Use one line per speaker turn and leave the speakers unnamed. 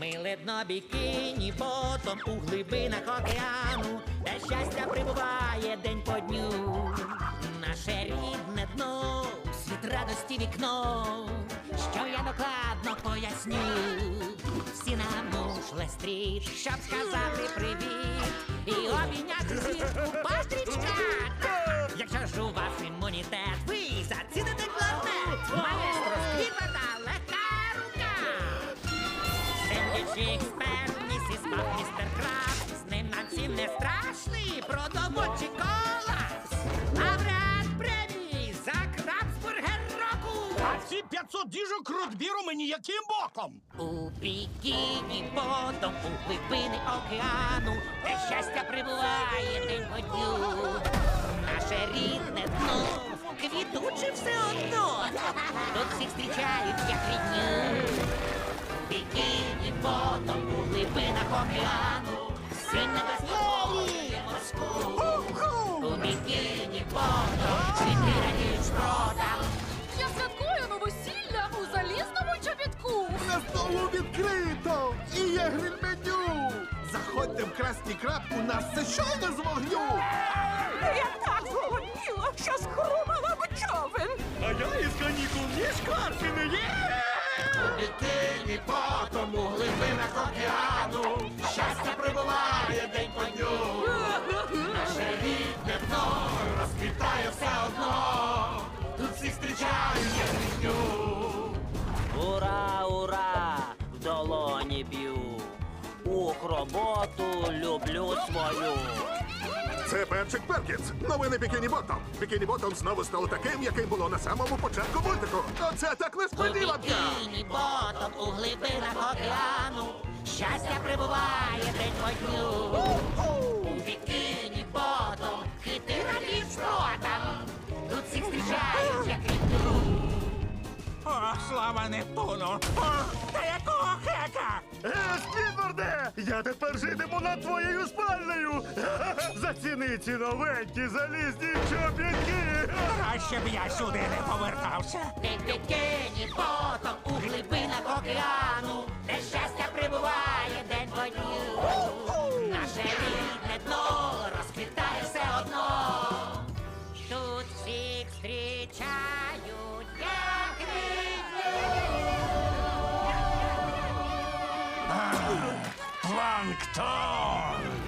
Миле дно бікіні, потом у глибинах океану, де щастя прибуває день по дню. Наше рідне дно, світ радості вікно, що я докладно поясню. Всі на мушле-стріт, щоб сказати привіт і обійняти світ у
ці 500 діжок ротбіру мені яким боком?
У бікіні потом у глибини океану, де щастя прибуває день по дню. Наше рідне дно, квітуче все одно. Тут всіх зустрічають як рідню. Бікіні потом у глибинах океану, синь небесної
Столу відкрито! І є гриль-меню! Заходьте в красні крапку, у нас це щойно з вогню!
Я так зголодніла, що схрумала в човен.
А я із канікул ні шкарки не є.
Бікіні потом у глибинах океану,
роботу люблю свою.
Це Перчик Перкінс. Новини Бікіні Ботом. Бікіні Ботом знову стало таким, яким було на самому початку мультику. Оце так
У
несподіванка!
бікіні ботом у глибинах океану щастя прибуває день по дню. У бікіні ботом хити радіють шпротам. Тут всіх зустрічають як рідну.
О, слава Нептуну! О, та якого хека?
Е, Сквідварде! Я тепер житиму над твоєю спальнею! Заціни ці новенькі залізні чобітки!
Краще б я сюди не повертався.
У бікіні потом у глибинах
Plankton!